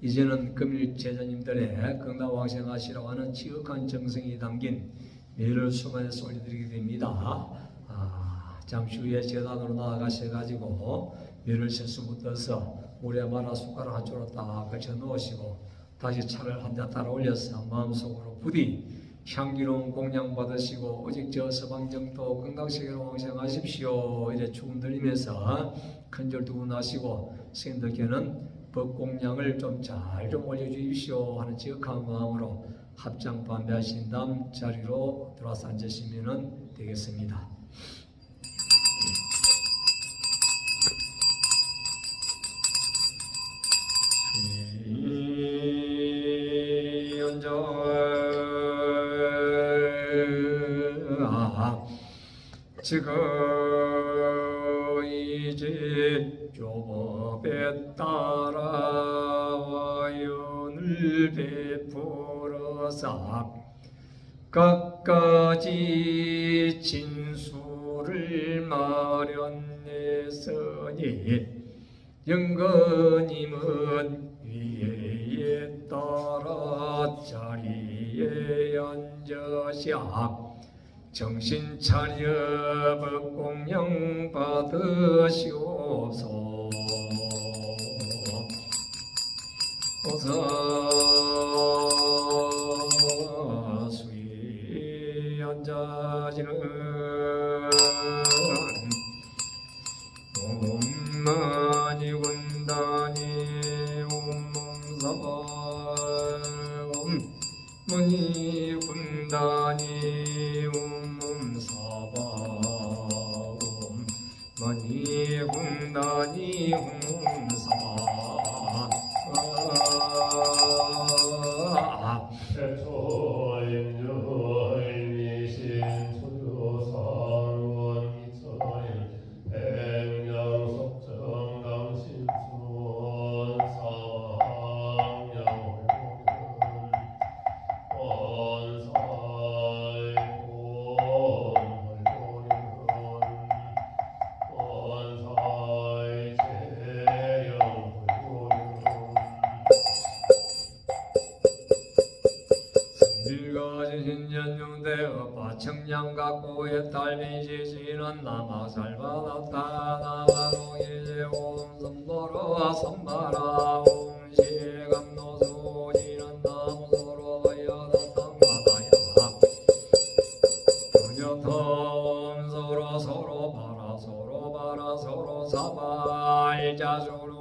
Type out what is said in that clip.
이제는 금일 제자님들의 건강왕생하시라고 하는 지극한 정성이 담긴 매를 수반해서 올려드리게 됩니다. 아, 잠시 후에 재단으로 나아가셔가지고 매를 세수 묻어서 물에 말아 숟가락 한쪽으로 딱 걸쳐 놓으시고 다시 차를 한 대 따라 올려서 마음속으로 부디 향기로운 공양 받으시고 오직 저 서방정도 건강세계로 왕생하십시오 이래 축음 들리면서 큰절 두고 나시고 스님들께는 법 공양을 좀잘좀 올려주십시오 하는 지극한 마음으로 합장 반배하신 다음 자리로 들어와서 앉으시면 되겠습니다. 연저 지금 이제 조법에 따라 와연을 베풀어사 끝까지 진수를 마련했으니 영건님은 위에 따라 자리에 앉으시아 정신 차려 법공양 받으시옵소서. 어서 수위 앉아지는 엄마니 군다니 옴몸사바 엄머니 군다니 군 거지신년용대어 바청량각고의 달비시시는 남아살바다타나 동이제 오음선도로와 선바라 옴시감노소지는 나무소로여 나탐마다야. 그녀터 소로 서로 바라 서로 바라 서로 사바 일자조로